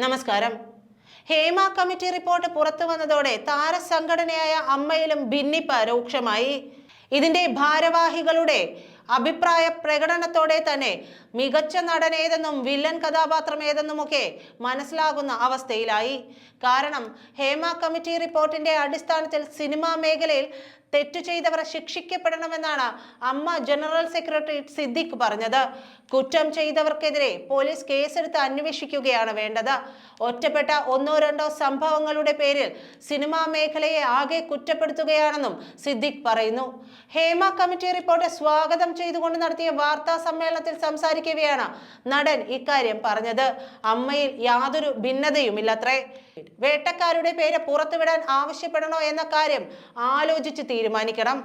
നമസ്കാരം. Hema committee report പുറത്തു വന്നതോടെ താരസംഘടനയായ അമ്മയിലും ഭിന്നിപ്പ് രൂക്ഷമായി. ഇതിന്റെ ഭാരവാഹികളുടെ അഭിപ്രായ പ്രകടനത്തോടെ തന്നെ മികച്ച നടൻ ഏതെന്നും വില്ലൻ കഥാപാത്രം ഏതെന്നുമൊക്കെ മനസ്സിലാകുന്ന അവസ്ഥയിലായി. കാരണം ഹേമ കമ്മിറ്റി റിപ്പോർട്ടിന്റെ അടിസ്ഥാനത്തിൽ സിനിമാ മേഖലയിൽ തെറ്റു ചെയ്തവർ ശിക്ഷിക്കപ്പെടണമെന്നാണ് അമ്മ ജനറൽ സെക്രട്ടറി സിദ്ദിഖ് പറഞ്ഞത്. കുറ്റം ചെയ്തവർക്കെതിരെ പോലീസ് കേസെടുത്ത് അന്വേഷിക്കുകയാണ് വേണ്ടത്. ഒറ്റപ്പെട്ട ഒന്നോ രണ്ടോ സംഭവങ്ങളുടെ പേരിൽ സിനിമാ മേഖലയെ ആകെ കുറ്റപ്പെടുത്തുകയാണെന്നും സിദ്ദിഖ് പറയുന്നു. ഹേമ കമ്മിറ്റി റിപ്പോർട്ട് സ്വാഗതം ചെയ്തുകൊണ്ട് നടത്തിയ വാർത്താ സമ്മേളനത്തിൽ സംസാരിക്കവെയാണ് നടൻ ഇക്കാര്യം പറഞ്ഞത്. അമ്മയിൽ യാതൊരു ഭിന്നതയുമില്ലത്രേ. വേട്ടക്കാരുടെ പേര് പുറത്തുവിടാൻ ആവശ്യപ്പെടണോ എന്ന കാര്യം ആലോചിച്ച് തീരുമാനിക്കണം.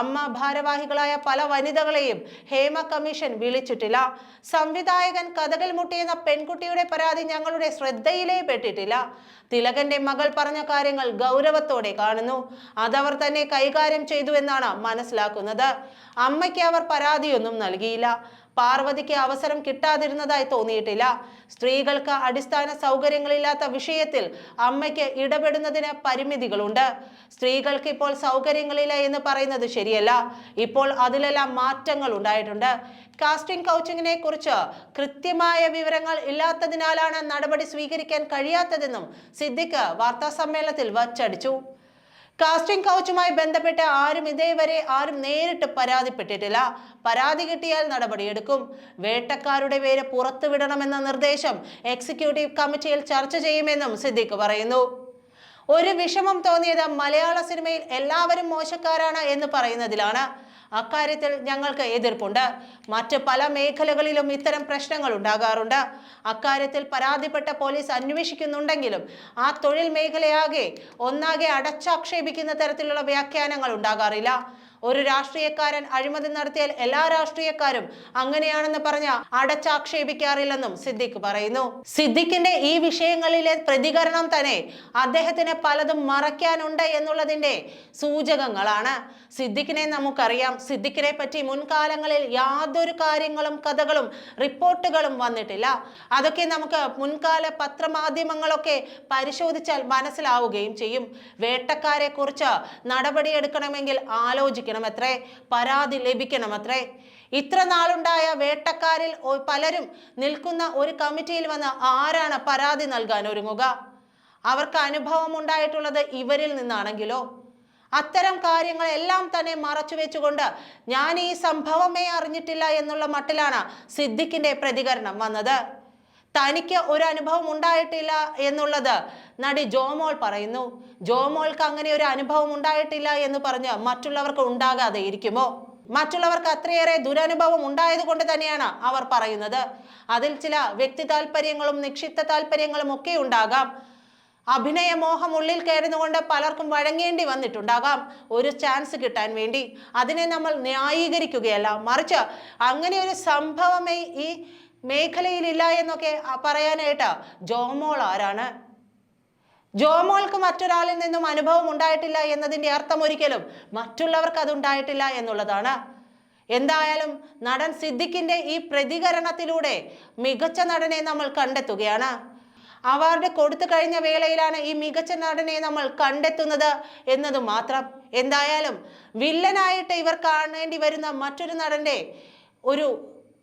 അമ്മ ഭാരവാഹികളായ പല വനിതകളെയും ഹേമ കമ്മീഷൻ വിളിച്ചിട്ടില്ല. സംവിധായകൻ കഥകൾ മുട്ടിയെന്ന പെൺകുട്ടിയുടെ പരാതി ഞങ്ങളുടെ ശ്രദ്ധയിലേ പെട്ടിട്ടില്ല. തിലകന്റെ മകൾ പറഞ്ഞ കാര്യങ്ങൾ ഗൗരവത്തോടെ കാണുന്നു. അതവർ തന്നെ കൈകാര്യം ചെയ്തു എന്നാണ് മനസ്സിലാക്കുന്നത്. അമ്മയ്ക്ക് അവർ പരാതിയൊന്നും നൽകിയില്ല. പാർവതിക്ക് അവസരം കിട്ടാതിരുന്നതായി തോന്നിയിട്ടില്ല. സ്ത്രീകൾക്ക് അടിസ്ഥാന സൗകര്യങ്ങളില്ലാത്ത വിഷയത്തിൽ അമ്മയ്ക്ക് ഇടപെടുന്നതിന് പരിമിതികളുണ്ട്. സ്ത്രീകൾക്ക് ഇപ്പോൾ സൗകര്യങ്ങളില്ല എന്ന് പറയുന്നത് ശരിയല്ല. ഇപ്പോൾ അതിലെല്ലാം മാറ്റങ്ങൾ ഉണ്ടായിട്ടുണ്ട്. കാസ്റ്റിംഗ് കൗച്ചിങ്ങിനെ കുറിച്ച് കൃത്യമായ വിവരങ്ങൾ ഇല്ലാത്തതിനാലാണ് നടപടി സ്വീകരിക്കാൻ കഴിയാത്തതെന്നും സിദ്ദിഖ് വാർത്താ സമ്മേളനത്തിൽ വച്ചടിച്ചു. കാസ്റ്റിംഗ് കൗച്ചുമായി ബന്ധപ്പെട്ട് ആരും ഇതേവരെ ആരും നേരിട്ട് പരാതിപ്പെട്ടിട്ടില്ല. പരാതി കിട്ടിയാൽ നടപടിയെടുക്കും വേട്ടക്കാരുടെ പേര് പുറത്തുവിടണമെന്ന നിർദ്ദേശം എക്സിക്യൂട്ടീവ് കമ്മിറ്റിയിൽ ചർച്ച ചെയ്യുമെന്നും സിദ്ദിഖ് പറയുന്നു. ഒരു വിഷമം തോന്നിയത് മലയാള സിനിമയിൽ എല്ലാവരും മോശക്കാരാണ് എന്ന് പറയുന്നതിലാണ്. അക്കാര്യത്തിൽ ഞങ്ങൾക്ക് എതിർപ്പുണ്ട്. മറ്റ് പല മേഖലകളിലും ഇത്തരം പ്രശ്നങ്ങൾ ഉണ്ടാകാറുണ്ട്. അക്കാര്യത്തിൽ പരാതിപ്പെട്ട പോലീസ് അന്വേഷിക്കുന്നുണ്ടെങ്കിലും ആ തൊഴിൽ മേഖലയാകെ ഒന്നാകെ അടച്ചാക്ഷേപിക്കുന്ന തരത്തിലുള്ള വ്യാഖ്യാനങ്ങൾ ഉണ്ടാകാറില്ല. ഒരു രാഷ്ട്രീയക്കാരൻ അഴിമതി നടത്തിയാൽ എല്ലാ രാഷ്ട്രീയക്കാരും അങ്ങനെയാണെന്ന് പറഞ്ഞ അടച്ചാക്ഷേപിക്കാറില്ലെന്നും സിദ്ദിഖ് പറയുന്നു. സിദ്ദിഖിന്റെ ഈ വിഷയങ്ങളിലെ പ്രതികരണം തന്നെ അദ്ദേഹത്തിന് പലതും മറയ്ക്കാനുണ്ട് എന്നുള്ളതിന്റെ സൂചകങ്ങളാണ്. സിദ്ദിഖിനെ നമുക്കറിയാം. സിദ്ദിഖിനെ പറ്റി മുൻകാലങ്ങളിൽ യാതൊരു കാര്യങ്ങളും കഥകളും റിപ്പോർട്ടുകളും വന്നിട്ടില്ല. അതൊക്കെ നമുക്ക് മുൻകാല പത്രമാധ്യമങ്ങളൊക്കെ പരിശോധിച്ചാൽ മനസ്സിലാവുകയും ചെയ്യും. വേട്ടക്കാരെ കുറിച്ച് നടപടിയെടുക്കണമെങ്കിൽ ആലോചിക്കണമത്രേ പരാതി ലഭിക്കണം അത്രേ? ഇത്ര നാളുണ്ടായ വേട്ടക്കാരിൽ പലരും നിൽക്കുന്ന ഒരു കമ്മിറ്റിയിൽ വന്ന് ആരാണ് പരാതി നൽകാൻ ഒരുങ്ങുക? അവർക്ക് അനുഭവം ഉണ്ടായിട്ടുള്ളത് ഇവരിൽ നിന്നാണെങ്കിലോ? അത്തരം കാര്യങ്ങളെല്ലാം തന്നെ മറച്ചു വെച്ചുകൊണ്ട് ഞാൻ ഈ സംഭവമേ അറിഞ്ഞിട്ടില്ല എന്നുള്ള മട്ടിലാണ് സിദ്ദിഖിന്റെ പ്രതികരണം വന്നത്. തനിക്ക് ഒരു അനുഭവം ഉണ്ടായിട്ടില്ല എന്നുള്ളത്. നടി ജോമോൾ പറയുന്നു. ജോമോൾക്ക് അങ്ങനെ ഒരു അനുഭവം ഉണ്ടായിട്ടില്ല എന്ന് പറഞ്ഞ് മറ്റുള്ളവർക്ക് ഉണ്ടാകാതെ ഇരിക്കുമോ? മറ്റുള്ളവർക്ക് അത്രയേറെ ദുരനുഭവം ഉണ്ടായത് കൊണ്ട് തന്നെയാണ് അവർ പറയുന്നത്. അതിൽ ചില വ്യക്തി താല്പര്യങ്ങളും നിക്ഷിപ്ത താല്പര്യങ്ങളും ഒക്കെ ഉണ്ടാകാം. അഭിനയ മോഹം ഉള്ളിൽ കയറുന്നുകൊണ്ട് പലർക്കും വഴങ്ങേണ്ടി വന്നിട്ടുണ്ടാകാം. ഒരു ചാൻസ് കിട്ടാൻ വേണ്ടി. അതിനെ നമ്മൾ ന്യായീകരിക്കുകയല്ല. മറിച്ച് അങ്ങനെ ഒരു സംഭവമേ ഈ മേഖലയിലില്ല എന്നൊക്കെ പറയാനായിട്ട് ജോമോൾ ആരാണ്? ജോമോൾക്ക് മറ്റൊരാളിൽ നിന്നും അനുഭവം ഉണ്ടായിട്ടില്ല എന്നതിന്റെ അർത്ഥം ഒരിക്കലും മറ്റുള്ളവർക്ക് അതുണ്ടായിട്ടില്ല എന്നുള്ളതാണ്. എന്തായാലും നടൻ സിദ്ദിഖിന്റെ ഈ പ്രതികരണത്തിലൂടെ മികച്ച നടനെ നമ്മൾ കണ്ടെത്തുകയാണ്. അവാർഡ് കൊടുത്തു കഴിഞ്ഞ വേളയിലാണ് ഈ മികച്ച നടനെ നമ്മൾ കണ്ടെത്തുന്നത് എന്നത് മാത്രം. എന്തായാലും വില്ലനായിട്ട് ഇവർ കാണേണ്ടി വരുന്ന മറ്റൊരു നടന്റെ ഒരു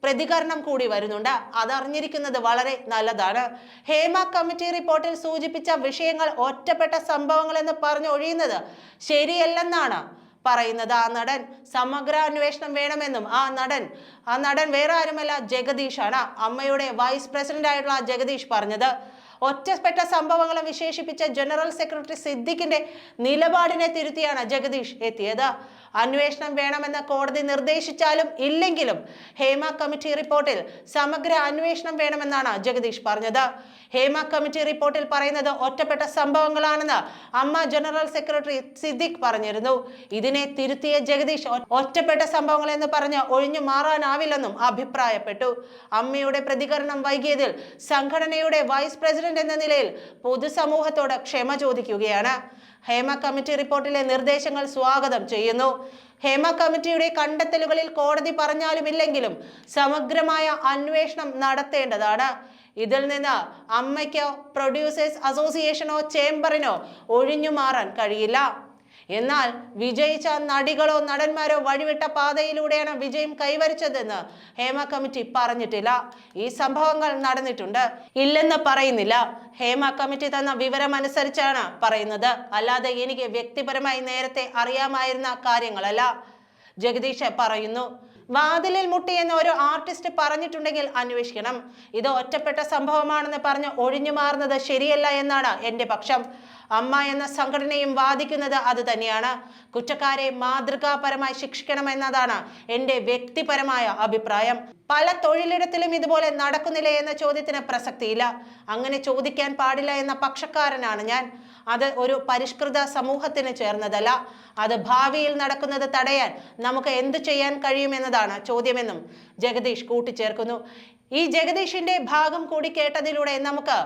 പ്രതികരണം കൂടി വരുന്നുണ്ട്. അതറിഞ്ഞിരിക്കുന്നത് വളരെ നല്ലതാണ്. ഹേമ കമ്മിറ്റി റിപ്പോർട്ടിൽ സൂചിപ്പിച്ച വിഷയങ്ങൾ ഒറ്റപ്പെട്ട സംഭവങ്ങൾ എന്ന് പറഞ്ഞു ഒഴിയുന്നത് ശരിയല്ലെന്നാണ് പറയുന്നത് ആ നടൻ. സമഗ്ര അന്വേഷണം വേണമെന്നും ആ നടൻ. ആ നടൻ വേറെ ആരുമല്ല ജഗദീഷാണ്. അമ്മയുടെ വൈസ് പ്രസിഡന്റ് ആയിട്ടുള്ള ജഗദീഷ് പറഞ്ഞത്. ഒറ്റപ്പെട്ട സംഭവങ്ങളെ വിശേഷിപ്പിച്ച ജനറൽ സെക്രട്ടറി സിദ്ദിഖിന്റെ നിലപാടിനെ തിരുത്തിയാണ് ജഗദീഷ് എത്തിയത്. അന്വേഷണം വേണമെന്ന് കോടതി നിർദ്ദേശിച്ചാലും ഇല്ലെങ്കിലും ഹേമ കമ്മിറ്റി റിപ്പോർട്ടിൽ സമഗ്ര അന്വേഷണം വേണമെന്നാണ് ജഗദീഷ് പറഞ്ഞത്. ഹേമ കമ്മിറ്റി റിപ്പോർട്ടിൽ പറയുന്നത് ഒറ്റപ്പെട്ട സംഭവങ്ങളാണെന്ന് അമ്മ ജനറൽ സെക്രട്ടറി സിദ്ദിഖ് പറഞ്ഞിരുന്നു. ഇതിനെ തിരുത്തിയ ജഗദീഷ് ഒറ്റപ്പെട്ട സംഭവങ്ങൾ എന്ന് പറഞ്ഞ് ഒഴിഞ്ഞു മാറാനാവില്ലെന്നും അഭിപ്രായപ്പെട്ടു. അമ്മയുടെ പ്രതികരണം വൈകിയതിൽ സംഘടനയുടെ വൈസ് പ്രസിഡന്റ് എന്ന നിലയിൽ പൊതുസമൂഹത്തോട് ക്ഷമ ചോദിക്കുകയാണ്. ഹേമ കമ്മിറ്റി റിപ്പോർട്ടിലെ നിർദ്ദേശങ്ങൾ സ്വാഗതം ചെയ്യുന്നു. ഹേമ കമ്മിറ്റിയുടെ കണ്ടെത്തലുകളിൽ കോടതി പറഞ്ഞാലും ഇല്ലെങ്കിലും സമഗ്രമായ അന്വേഷണം നടത്തേണ്ടതാണ്. ഇതിൽ നിന്ന് അമ്മയ്ക്കോ പ്രൊഡ്യൂസേഴ്സ് അസോസിയേഷനോ ചേംബറിനോ ഒഴിഞ്ഞു മാറാൻ കഴിയില്ല. എന്നാൽ വിജയിച്ച നടികളോ നടന്മാരോ വഴിവിട്ട പാതയിലൂടെയാണ് വിജയം കൈവരിച്ചതെന്ന് ഹേമ കമ്മിറ്റി പറഞ്ഞിട്ടില്ല. ഈ സംഭവങ്ങൾ നടന്നിട്ടുണ്ട്. ഇല്ലെന്ന് പറയുന്നില്ല. ഹേമ കമ്മിറ്റി തന്ന വിവരം അനുസരിച്ചാണ് പറയുന്നത്. അല്ലാതെ എനിക്ക് വ്യക്തിപരമായി നേരത്തെ അറിയാമായിരുന്ന കാര്യങ്ങളല്ല. ജഗദീഷ് പറയുന്നു വാതിലിൽ മുട്ടിയെന്ന് ഒരു ആർട്ടിസ്റ്റ് പറഞ്ഞിട്ടുണ്ടെങ്കിൽ അന്വേഷിക്കണം. ഇത് ഒറ്റപ്പെട്ട സംഭവമാണെന്ന് പറഞ്ഞ് ഒഴിഞ്ഞു മാറുന്നത് ശരിയല്ല എന്നാണ് എന്റെ പക്ഷം. അമ്മ എന്ന സംഘടനയും വാദിക്കുന്നത് അത് തന്നെയാണ്. കുറ്റക്കാരെ മാതൃകാപരമായി ശിക്ഷിക്കണമെന്നതാണ് എന്റെ വ്യക്തിപരമായ അഭിപ്രായം. പല തൊഴിലിടത്തിലും ഇതുപോലെ നടക്കുന്നില്ലേ എന്ന ചോദ്യത്തിന് പ്രസക്തിയില്ല. അങ്ങനെ ചോദിക്കാൻ പാടില്ല എന്ന പക്ഷക്കാരനാണ് ഞാൻ. അത് ഒരു പരിഷ്കൃത സമൂഹത്തിന് ചേർന്നതല്ല. അത് ഭാവിയിൽ നടക്കുന്നത് തടയാൻ നമുക്ക് എന്ത് ചെയ്യാൻ കഴിയുമെന്നതാണ് ചോദ്യമെന്നും ജഗദീഷ് കൂട്ടിച്ചേർക്കുന്നു. ഈ ജഗദീഷിന്റെ ഭാഗം കൂടി കേട്ടതിലൂടെ നമുക്ക്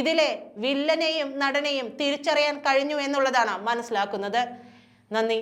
ഇതിലെ വില്ലനെയും നടനെയും തിരിച്ചറിയാൻ കഴിഞ്ഞു എന്നുള്ളതാണ് മനസ്സിലാക്കുന്നത്. നന്ദി.